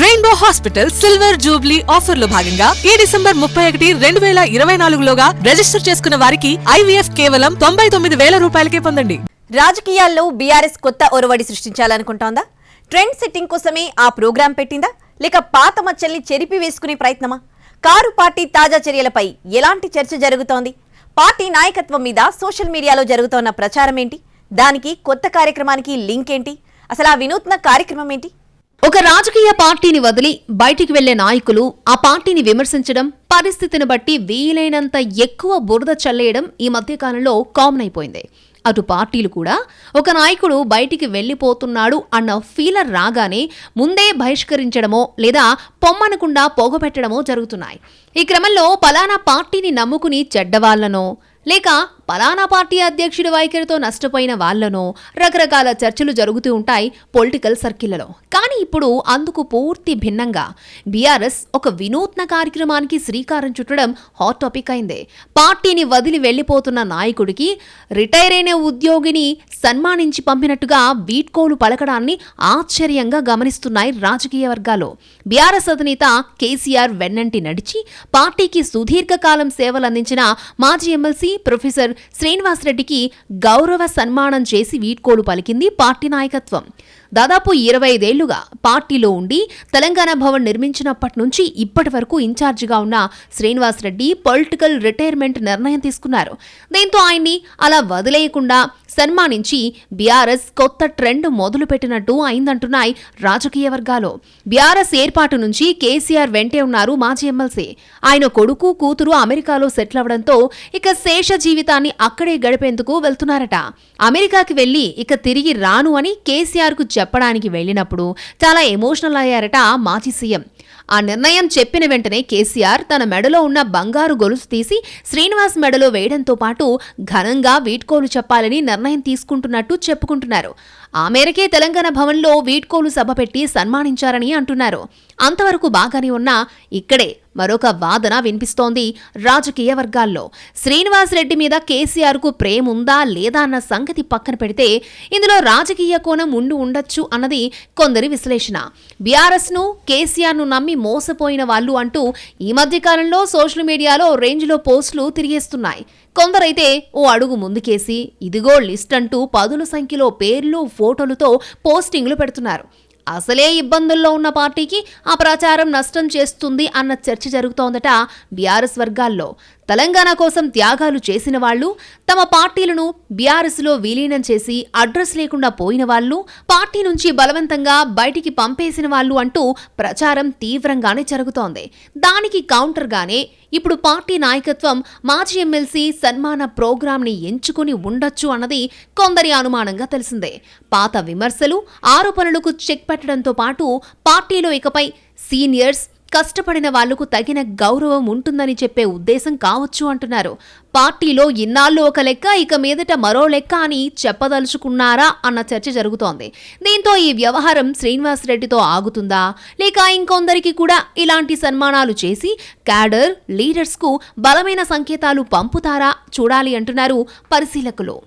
Rainbow hospital silver Jubilee ఆఫర్లో భాగంగా ఈ డిసెంబర్ ముప్పై ఒకటి రెండు వేల ఇరవై నాలుగులోగా రిజిస్టర్ చేసుకున్న వారికి ఐవీఎఫ్ కేవలం తొంభై తొమ్మిది వేల రూపాయలకే పొందండి. రాజకీయాల్లో బీఆర్ఎస్ కొత్త ఒరవడి సృష్టించాలనుకుంటోందా? ట్రెండ్ సెట్టింగ్ కోసమే ఆ ప్రోగ్రాం పెట్టిందా? లేక పాత మచ్చల్ని చెరిపి వేసుకునే ప్రయత్నమా? కారు పార్టీ తాజా చర్యలపై ఎలాంటి చర్చ జరుగుతోంది? పార్టీ నాయకత్వం మీద సోషల్ మీడియాలో జరుగుతోన్న ప్రచారం ఏంటి? దానికి కొత్త కార్యక్రమానికి లింక్ ఏంటి? అసలు ఆ వినూత్న కార్యక్రమం ఏంటి? ఒక రాజకీయ పార్టీని వదిలి బయటికి వెళ్ళే నాయకులు ఆ పార్టీని విమర్శించడం పరిస్థితిని బట్టి వీలైనంత ఎక్కువ బురద చల్లేయడం ఈ మధ్యకాలంలో కామన్ అయిపోయింది. అటు పార్టీలు కూడా ఒక నాయకుడు బయటికి వెళ్ళిపోతున్నాడు అన్న ఫీలర్ రాగానే ముందే బహిష్కరించడమో లేదా పొమ్మనకుండా పోగబెట్టడమో జరుగుతున్నాయి. ఈ క్రమంలో పలానా పార్టీని నమ్ముకుని చెడ్డవాళ్ళనో లేక పలానా పార్టీ అధ్యక్షుడి వైఖరితో నష్టపోయిన వాళ్ళనో రకరకాల చర్చలు జరుగుతూ ఉంటాయి పొలిటికల్ సర్కిళ్ళలో కానీ ఇప్పుడు అందుకు పూర్తి భిన్నంగా బీఆర్ఎస్ ఒక వినూత్న కార్యక్రమానికి శ్రీకారం చుట్టడం హాట్ టాపిక్ అయింది. పార్టీని వదిలి వెళ్ళిపోతున్న నాయకుడికి రిటైర్ అయిన ఉద్యోగిని సన్మానించి పంపినట్టుగా వీడ్కోలు పలకడాన్ని ఆశ్చర్యంగా గమనిస్తున్నాయి రాజకీయ వర్గాలు. బీఆర్ఎస్ అధినేత కేసీఆర్ వెన్నంటి నడిచి పార్టీకి సుదీర్ఘకాలం సేవలందించిన మాజీ ఎమ్మెల్సీ ప్రొఫెసర్ శ్రీనివాసరెడ్డికి గౌరవ సన్మానం చేసి వీడ్కోలు పలికింది పార్టీ నాయకత్వం. దాదాపు ఇరవై ఐదేళ్ళుగా పార్టీలో ఉండి తెలంగాణ భవన్ నిర్మించినప్పటి నుంచి ఇప్పటి వరకు ఇన్ఛార్జిగా ఉన్న శ్రీనివాసరెడ్డి పొలిటికల్ రిటైర్మెంట్ నిర్ణయం తీసుకున్నారు. దీంతో ఆయన్ని అలా వదిలేయకుండా సన్మానించి బీఆర్ఎస్ కొత్త ట్రెండ్ మొదలుపెట్టినట్టు అయిందంటున్నాయి రాజకీయ వర్గాలు. బీఆర్ఎస్ ఏర్పాటు నుంచి కేసీఆర్ వెంటే ఉన్నారు మాజీ ఎమ్మెల్సీ. ఆయన కొడుకు కూతురు అమెరికాలో సెటిల్ అవడంతో ఇక శేష జీవితాన్ని అక్కడే గడిపేందుకు వెళ్తున్నారట. అమెరికాకి వెళ్ళి ఇక తిరిగి రాను అని కేసీఆర్కు చెప్పడానికి వెళ్ళినప్పుడు చాలా ఎమోషనల్ అయ్యారట మాజీ సీఎం. ఆ నిర్ణయం చెప్పిన వెంటనే కేసీఆర్ తన మెడలో ఉన్న బంగారు గొలుసు తీసి శ్రీనివాస్ మెడలో వేయడంతో పాటు ఘనంగా వీడ్కోలు చెప్పాలని నిర్ణయం తీసుకుంటున్నట్టు చెప్పుకుంటున్నారు. ఆ మేరకే తెలంగాణ భవన్లో వీడ్కోలు సభ పెట్టి సన్మానించారని అంటున్నారు. అంతవరకు బాగానే ఉన్నా ఇక్కడే మరొక వాదన వినిపిస్తోంది రాజకీయ వర్గాల్లో. శ్రీనివాస్ రెడ్డి మీద కేసీఆర్కు ప్రేముందా లేదా అన్న సంగతి పక్కన పెడితే ఇందులో రాజకీయ కోణం ఉండి ఉండొచ్చు అన్నది కొందరి విశ్లేషణ. బీఆర్ఎస్ను కేసీఆర్ను నమ్మి మోసపోయిన వాళ్ళు అంటూ ఈ మధ్య కాలంలో సోషల్ మీడియాలో రేంజ్లో పోస్టులు తిరిగేస్తున్నాయి. కొందరైతే ఓ అడుగు ముందుకేసి ఇదిగో లిస్ట్ అంటూ పదుల సంఖ్యలో పేర్లు ఫోటోలతో పోస్టింగ్లు పెడుతున్నారు. అసలే ఇబ్బందుల్లో ఉన్న పార్టీకి ఆ ప్రచారం నష్టం చేస్తుంది అన్న చర్చ జరుగుతోందట బీఆర్ఎస్ వర్గాల్లో. తెలంగాణ కోసం త్యాగాలు చేసిన వాళ్ళు తమ పార్టీలను బీఆర్ఎస్లో విలీనం చేసి అడ్రస్ లేకుండా పోయిన వాళ్ళు పార్టీ నుంచి బలవంతంగా బయటికి పంపేసిన వాళ్ళు అంటూ ప్రచారం తీవ్రంగానే జరుగుతోంది. దానికి కౌంటర్గానే ఇప్పుడు పార్టీ నాయకత్వం మాజీ ఎమ్మెల్సీ సన్మాన ప్రోగ్రాంని ఎంచుకుని ఉండొచ్చు అన్నది కొందరి అనుమానంగా తెలిసిందే. పాత విమర్శలు ఆరోపణలకు చెక్ పెట్టడంతో పాటు పార్టీలో ఇకపై సీనియర్స్ కష్టపడిన వాళ్ళకు తగిన గౌరవం ఉంటుందని చెప్పే ఉద్దేశం కావచ్చు అంటున్నారు. పార్టీలో ఇన్నాళ్ళు ఒక లెక్క ఇక మీదట మరో లెక్క అని చెప్పదలుచుకున్నారా అన్న చర్చ జరుగుతోంది. దీంతో ఈ వ్యవహారం శ్రీనివాస్ రెడ్డితో ఆగుతుందా? లేక ఇంకొందరికి కూడా ఇలాంటి సన్మానాలు చేసి క్యాడర్ లీడర్స్కు బలమైన సంకేతాలు పంపుతారా? చూడాలి అంటున్నారు పరిశీలకులు.